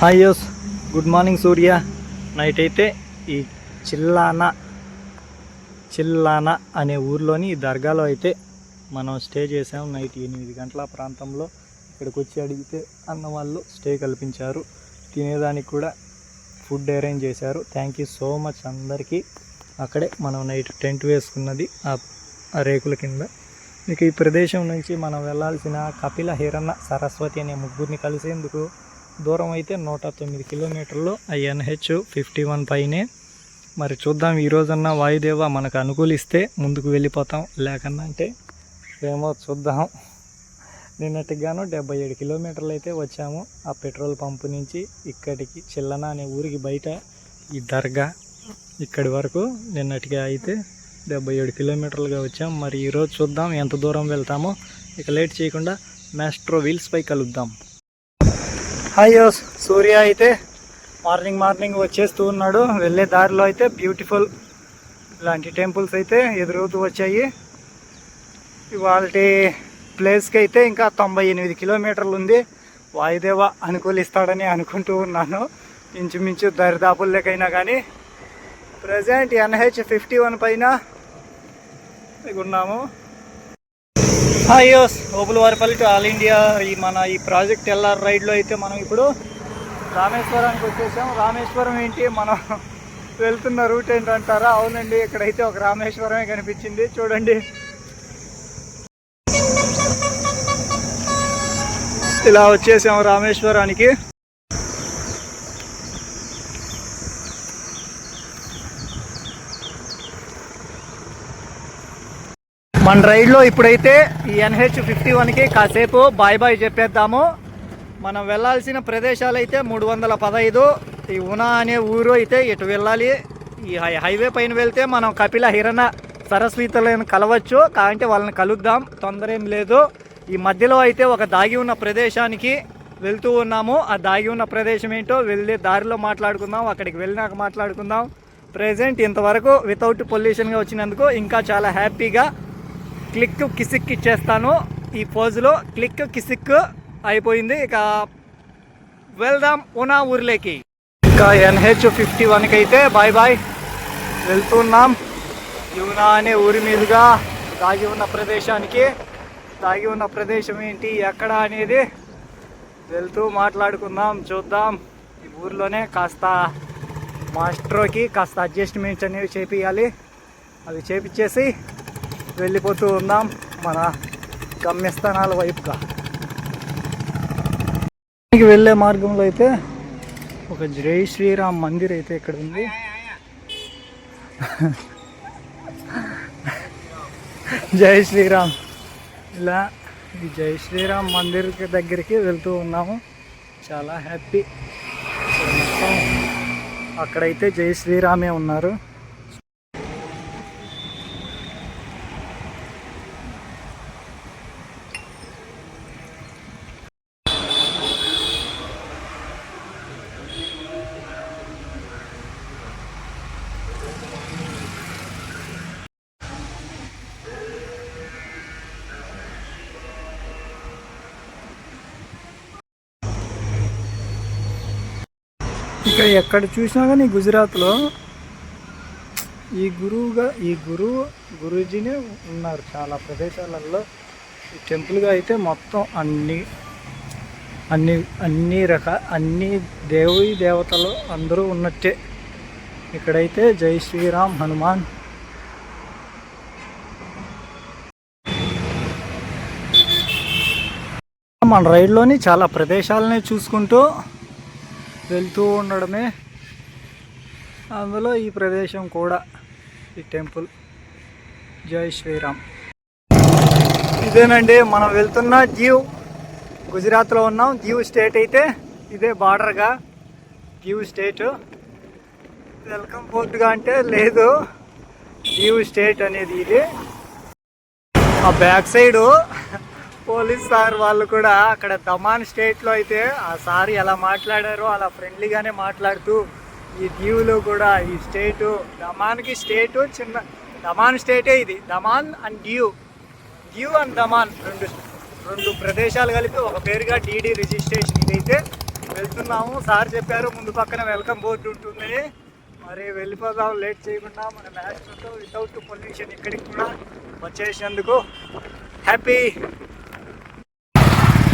Hi యోస్ good morning Surya night అయితే ఈ చిల్లానా చిల్లానా అనే ఊర్లోని ఈ దర్గాలో అయితే మనం స్టే చేసాం నైట్ ఎనిమిది గంటల ప్రాంతంలో ఇక్కడికి వచ్చి అడిగితే అన్న వాళ్ళు స్టే కల్పించారు. తినేదానికి కూడా ఫుడ్ అరేంజ్ చేశారు. థ్యాంక్ యూ సో మచ్ అందరికీ. అక్కడే మనం నైట్ టెంట్ వేసుకున్నది ఆ ఆ రేకుల కింద. ఇక ఈ ప్రదేశం నుంచి మనం వెళ్ళాల్సిన కపిల హిరణ సరస్వతి అనే ముగ్గురిని కలిసేందుకు దూరం అయితే నూట తొమ్మిది కిలోమీటర్లు. ఐఎన్హెచ్ ఫిఫ్టీ వన్ పైనే. మరి చూద్దాం ఈ వాయుదేవ మనకు అనుకూలిస్తే ముందుకు వెళ్ళిపోతాం. లేకన్నా అంటే ఏమో చూద్దాం. నిన్నటికి గాను డెబ్బై ఏడు కిలోమీటర్లు అయితే వచ్చాము. ఆ పెట్రోల్ పంపు నుంచి ఇక్కడికి చిల్లన అనే ఊరికి బయట ఈ దర్గా ఇక్కడి వరకు నిన్నటిగా అయితే డెబ్బై ఏడు కిలోమీటర్లుగా వచ్చాం. మరి ఈరోజు చూద్దాం ఎంత దూరం వెళ్తామో. ఇక లేట్ చేయకుండా మ్యాస్ట్రో వీల్స్పై కలుద్దాం. హాయ్ సూర్య అయితే మార్నింగ్ మార్నింగ్ వచ్చేస్తూ ఉన్నాడు. వెళ్ళే దారిలో అయితే బ్యూటిఫుల్ ఇలాంటి టెంపుల్స్ అయితే ఎదురవుతూ వచ్చాయి. ఇవాళ ప్లేస్కి అయితే ఇంకా తొంభై ఎనిమిది కిలోమీటర్లు ఉంది. వాయుదేవ అనుకూలిస్తాడని అనుకుంటూ ఉన్నాను. ఇంచుమించు దరిదాపుల్లోకైనా కానీ ప్రజెంట్ ఎన్హెచ్ ఫిఫ్టీ వన్ పైన ఉన్నాము. హాయోస్ ఓపులవారిపల్లి టు ఆల్ ఇండియా. ఈ మన ఈ ప్రాజెక్ట్ ఎల్ఆర్ రైడ్లో అయితే మనం ఇప్పుడు రామేశ్వరానికి వచ్చేసాం. రామేశ్వరం ఏంటి? మనం వెళ్తున్న రూట్ ఏంటంటారా? అవునండి ఇక్కడైతే ఒక రామేశ్వరమే కనిపించింది. చూడండి. ఇలా వచ్చేసాం రామేశ్వరానికి. మన రైడ్లో ఇప్పుడైతే ఈ ఎన్హెచ్ ఫిఫ్టీ వన్కి కాసేపు బాయ్ బాయ్ చెప్పేద్దాము. మనం వెళ్ళాల్సిన ప్రదేశాలు అయితే మూడు వందల పదహైదు. ఈ ఉనా అనే ఊరు అయితే ఇటు వెళ్ళాలి? ఈ హై- హైవే పైన వెళ్తే మనం కపిల హిరణ సరస్వతులను కలవచ్చు. కాంటే వాళ్ళని కలుద్దాం. తొందర ఏం లేదు. ఈ మధ్యలో అయితే ఒక దాగి ఉన్న ప్రదేశానికి వెళ్తూ ఉన్నాము. ఆ దాగి ఉన్న ప్రదేశం ఏంటో వెళ్ళి దారిలో మాట్లాడుకుందాం. అక్కడికి వెళ్ళినాక మాట్లాడుకుందాం. ప్రజెంట్ ఇంతవరకు వితౌట్ పొల్యూషన్గా వచ్చినందుకు ఇంకా చాలా హ్యాపీగా క్లిక్ కిసిక్ ఇచ్చేస్తాను ఈ పోజులో క్లిక్ కిసిక్ అయిపోయింది. ఇక వెళ్దాం ఉనా ఊర్లోకి. ఇంకా ఎన్హెచ్ ఫిఫ్టీ వన్కి అయితే బాయ్ బాయ్. వెళ్తున్నాం. యూనా అనే ఊరి మీదుగా దాగి ఉన్న ప్రదేశానికి. దాగి ఉన్న ప్రదేశం ఏంటి ఎక్కడ అనేది వెళ్తూ మాట్లాడుకుందాం చూద్దాం. ఈ ఊర్లోనే కాస్త మాస్టర్కి కాస్త అడ్జస్ట్మెంట్స్ అనేవి చేపించాలి అవి చేపించేసి వెళ్ళిపోతూ ఉన్నాం మన గమ్యస్థానాల వైపుగా. వెళ్ళే మార్గంలో అయితే ఒక జై శ్రీరామ్ మందిర్ అయితే ఇక్కడ ఉంది. జై శ్రీరామ్. ఇలా ఈ జై శ్రీరామ్ మందిర్ దగ్గరికి వెళ్తూ ఉన్నాము. చాలా హ్యాపీ. అక్కడైతే జై శ్రీరామే ఉన్నారు. ఇక్కడ ఎక్కడ చూసినా కానీ గుజరాత్లో ఈ గురువుగా ఈ గురువు గురూజీనే ఉన్నారు చాలా ప్రదేశాలలో. టెంపుల్గా అయితే మొత్తం అన్ని అన్ని అన్ని రక అన్ని దేవి దేవతలు అందరూ ఉన్నట్టే. ఇక్కడైతే జై శ్రీరామ్ హనుమాన్. మన రైడ్లోని చాలా ప్రదేశాలని చూసుకుంటూ వెళ్తూ ఉండడమే అందులో ఈ ప్రదేశం కూడా ఈ టెంపుల్. జై శ్రీరామ్. ఇదేనండి మనం వెళ్తున్న దీవ్ గుజరాత్లో ఉన్నాం దీవ్ స్టేట్ అయితే ఇదే బార్డర్గా. దీవ్ స్టేట్. వెల్కమ్ పోర్ట్గా అంటే లేదు దీవ్ స్టేట్ అనేది ఇది. ఆ బ్యాక్ సైడు పోలీస్ సార్ వాళ్ళు కూడా అక్కడ దమాన్ స్టేట్లో అయితే ఆ సార్ ఎలా మాట్లాడారో అలా ఫ్రెండ్లీగానే మాట్లాడుతూ ఈ దీవులో కూడా ఈ స్టేటు దమాన్కి స్టేటు చిన్న దమాన్ స్టేటే ఇది. దమాన్ అండ్ దీవ్. దీవ్ అండ్ దమాన్ రెండు రెండు ప్రదేశాలు కలిపి ఒక పేరుగా డీడీ రిజిస్ట్రేషన్ ఇదైతే వెళ్తున్నాము. సార్ చెప్పారు ముందు పక్కన వెల్కమ్ బోర్డు ఉంటుంది. మరి వెళ్ళిపోదాం లేట్ చేయకుండా మన మ్యాచ్ వితౌట్ పొల్యూషన్ ఇక్కడికి కూడా వచ్చేసినందుకు హ్యాపీ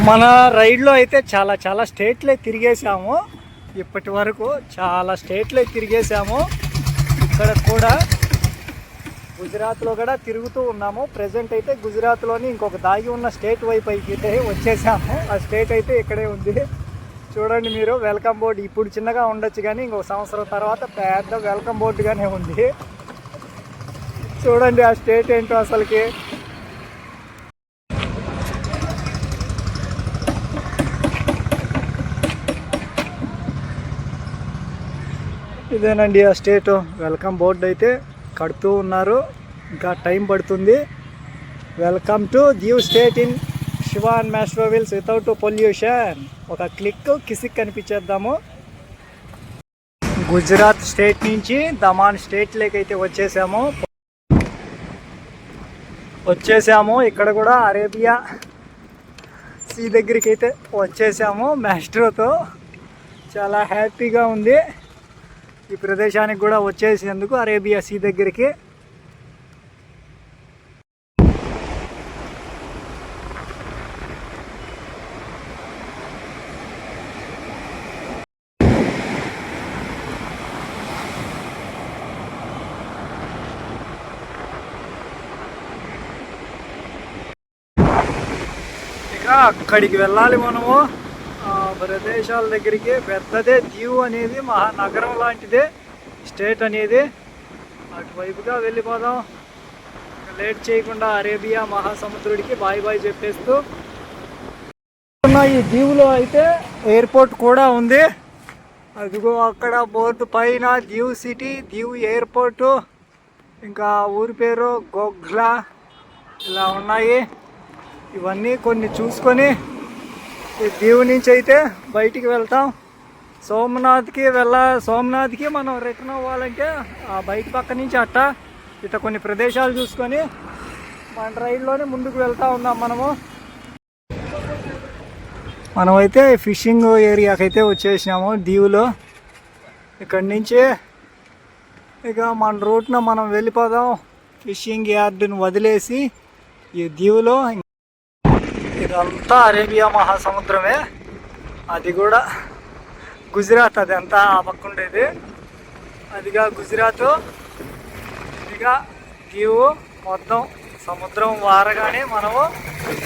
మన రైడ్లో అయితే చాలా చాలా స్టేట్లే తిరిగేసాము ఇప్పటి వరకు చాలా స్టేట్లే తిరిగేసాము ఇక్కడ కూడా గుజరాత్లో కూడా తిరుగుతూ ఉన్నాము. ప్రజెంట్ అయితే గుజరాత్లోని ఇంకొక దాగి ఉన్న స్టేట్ వైపు అయితే వచ్చేసాము. ఆ స్టేట్ అయితే ఇక్కడే ఉంది. చూడండి మీరు వెల్కమ్ బోర్డు ఇప్పుడు చిన్నగా ఉండొచ్చు కానీ ఇంకొక సంవత్సరం తర్వాత పెద్ద వెల్కమ్ బోర్డుగానే ఉంది. చూడండి ఆ స్టేట్ ఏంటో అసలుకి. ఇదేనండి ఆ స్టేట్. వెల్కమ్ బోర్డు అయితే కడుతూ ఉన్నారు. ఇంకా టైం పడుతుంది. Welcome to Diu state in Shivan మ్యాస్ట్రోవిల్స్ వితౌట్ పొల్యూషన్. ఒక క్లిక్ కిసిక్ కనిపించేద్దాము. గుజరాత్ స్టేట్ నుంచి దమాన్ స్టేట్ అయితే వచ్చేసాము. వచ్చేసాము. ఇక్కడ కూడా అరేబియా సీ దగ్గరికి అయితే వచ్చేసాము మ్యాస్ట్రోతో చాలా హ్యాపీగా ఉంది. ఈ ప్రదేశానికి కూడా వచ్చేసేందుకు అరేబియా సీ దగ్గరికి ఇక అక్కడికి వెళ్ళాలి మనము. ప్రదేశాల దగ్గరికి పెద్దదే దీవు అనేది మహానగరం లాంటిదే స్టేట్ అనేది. అటువైపుగా వెళ్ళిపోదాం. లేట్ చేయకుండా అరేబియా మహాసముద్రుడికి బాయ్ బాయ్ చెప్పేస్తూ. ఉన్న ఈ దీవులో అయితే ఎయిర్పోర్ట్ కూడా ఉంది. అదిగో అక్కడ బోర్డు పైన దీవ్ సిటీ దీవ్ ఎయిర్పోర్టు. ఇంకా ఊరి పేరు గోగ్లా ఇలా ఉన్నాయి. ఇవన్నీ కొన్ని చూసుకొని ఈ దీవు నుంచి అయితే బయటికి వెళ్తాం. సోమనాథ్కి వెళ్ళ సోమనాథ్కి మనం రిటర్న్ అవ్వాలంటే ఆ బయట పక్క నుంచి అట్ట ఇట్లా కొన్ని ప్రదేశాలు చూసుకొని మన రైడ్లోనే ముందుకు వెళ్తా ఉన్నాం మనము. మనమైతే ఫిషింగ్ ఏరియాకి అయితే వచ్చేసినాము దీవులో. ఇక్కడి నుంచి ఇక మన రూట్న మనం వెళ్ళిపోదాం. ఫిషింగ్ యార్డ్ని వదిలేసి ఈ దీవులో ఇదంతా అరేబియా మహాసముద్రమే. అది కూడా గుజరాత్ అది అంతా ఆ పక్క ఉండేది అదిగా గుజరాత్ ఇదిగా దీవు మొత్తం సముద్రం వారగానే మనము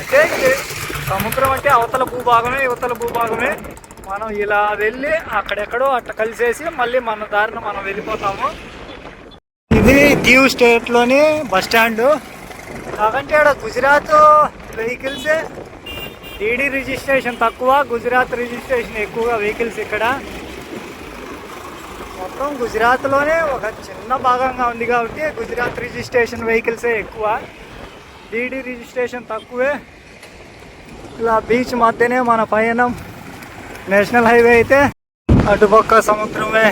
అంటే సముద్రం అంటే అవతల భూభాగమే యువతల భూభాగమే. మనం ఇలా వెళ్ళి అక్కడెక్కడో అట్ట కలిసేసి మళ్ళీ మన దారిన మనం వెళ్ళిపోతాము. ఇది దీవ్ స్టేట్లోని బస్ స్టాండ్. కాకంటే ఆడ గుజరాత్ వెహికల్సే డీడీ రిజిస్ట్రేషన్ తక్కువ గుజరాత్ రిజిస్ట్రేషన్ ఎక్కువగా వెహికల్స్ ఇక్కడ. మొత్తం గుజరాత్లోనే ఒక చిన్న భాగంగా ఉంది కాబట్టి గుజరాత్ రిజిస్ట్రేషన్ వెహికల్సే ఎక్కువ. డీడీ రిజిస్ట్రేషన్ తక్కువే. ఇలా బీచ్ మధ్యనే మన పయనం. నేషనల్ హైవే అయితే అటుపక్క సముద్రమే.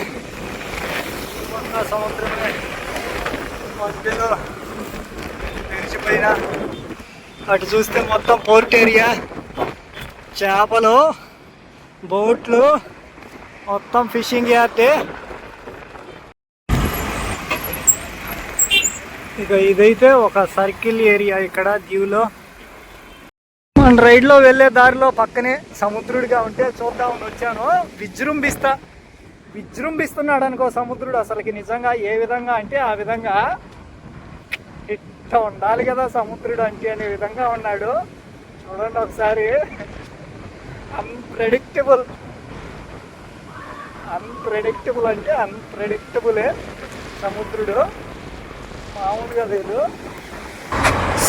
ఇటుపక్క సముద్రమే. మధ్యలో తెరిచిపోయిన అటు చూస్తే మొత్తం పోర్ట్ ఏరియా చేపలు బోట్లు మొత్తం ఫిషింగ్ యార్డే. ఇక ఇదైతే ఒక సర్కిల్ ఏరియా ఇక్కడ దీవులో మన రైడ్లో వెళ్ళే దారిలో పక్కనే సముద్రుడిగా ఉంటే చూద్దామని వచ్చాను. విజృంభిస్తా. విజృంభిస్తున్నాడు అనుకో సముద్రుడు అసలుకి నిజంగా ఏ విధంగా అంటే ఆ విధంగా. ఇట్లా ఉండాలి కదా సముద్రుడు అంటే అనే విధంగా ఉన్నాడు. చూడండి ఒకసారి. అన్ప్రెడిక్టబుల్ అన్ప్రెడిక్టబుల్ అంటే అన్ప్రెడిక్టబులే సముద్రుడు. మామూలుగా లేదు.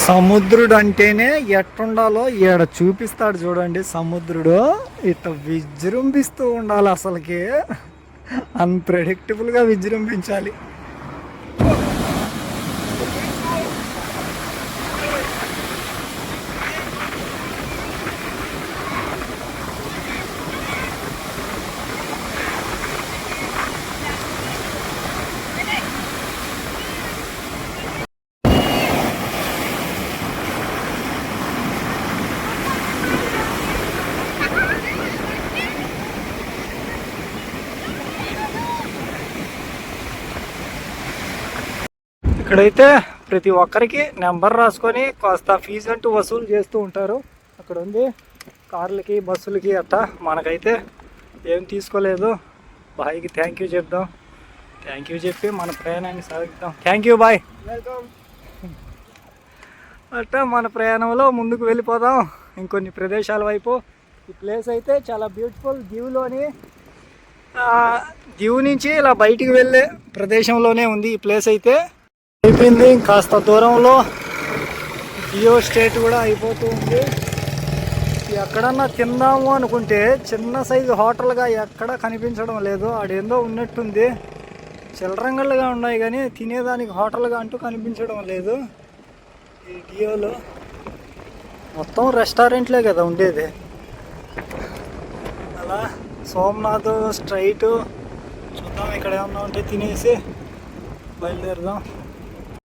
సముద్రుడు అంటేనే ఎట్టుండాలో ఈడ చూపిస్తాడు చూడండి సముద్రుడు. ఇట్లా విజృంభిస్తూ ఉండాలి అసలుకి. అన్ప్రెడిక్టబుల్గా విజృంభించాలి. ఇక్కడైతే ప్రతి ఒక్కరికి నెంబర్ రాసుకొని కాస్త ఫీజు అంటూ వసూలు చేస్తూ ఉంటారు. అక్కడ ఉంది కార్లకి బస్సులకి అట్టా. మనకైతే ఏం తీసుకోలేదు. బాయ్కి థ్యాంక్ యూ చెప్దాం. థ్యాంక్ యూ చెప్పి మన ప్రయాణాన్ని సాగిద్దాం. థ్యాంక్ యూ బాయ్ వెల్కమ్ అట్టా మన ప్రయాణంలో ముందుకు వెళ్ళిపోదాం. ఇంకొన్ని ప్రదేశాల వైపు. ఈ ప్లేస్ అయితే చాలా బ్యూటిఫుల్ దీవులోని దీవు నుంచి ఇలా బయటికి వెళ్ళే ప్రదేశంలోనే ఉంది ఈ ప్లేస్ అయితే. అయిపోయింది. కాస్త దూరంలో జియో స్టేట్ కూడా అయిపోతూ ఉంది. ఎక్కడన్నా తిందాము అనుకుంటే చిన్న సైజు హోటల్గా ఎక్కడ కనిపించడం లేదు. ఆడేందో ఉన్నట్టుంది. చిల్లరంగళ్ళుగా ఉన్నాయి కానీ తినేదానికి హోటల్గా అంటూ కనిపించడం లేదు ఈ జియోలో. మొత్తం రెస్టారెంట్లే కదా ఉండేది. అలా సోమనాథ్ స్ట్రైట్ చూద్దాం ఇక్కడ ఏమన్నా ఉంటే తినేసి బయలుదేరదాం.